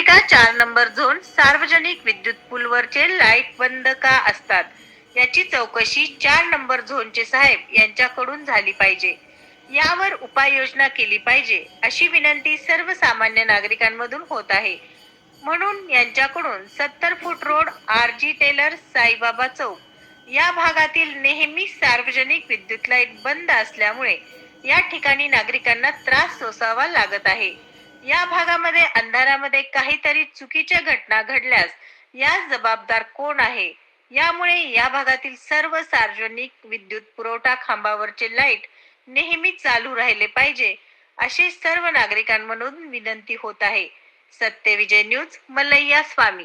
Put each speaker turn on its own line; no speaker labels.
चार number zone सार्वजनिक विद्युत पूलवरचे लाइट बंद का असतात? याची चौकशी चार नंबर झोनचे साहेब यांच्याकडून झाली पाहिजे. यावर उपाययोजना केली पाहिजे अशी विनंती सर्वसामान्य नागरिकांमधून होत आहे. म्हणून यांच्याकडून सत्तर foot road R G Tailor Saibaba Chowk या भागातील नेहमी सार्वजनिक विद्युत लाइट बंद असल्यामुळे या ठिकाणी नागरिकांना त्रास सोसावा लागत आहे. या भागामध्ये अंधारामध्ये काहीतरी चुकीच्या घटना घडल्यास यास जबाबदार कोण आहे? यामुळे या भागातील सर्व सार्वजनिक विद्युत पुरवठा खांबावरचे लाइट नेहमी चालू राहिले पाहिजे अशी सर्व नागरिकांमधून विनंती होत आहे. Satyavijay news Mallaiah Swami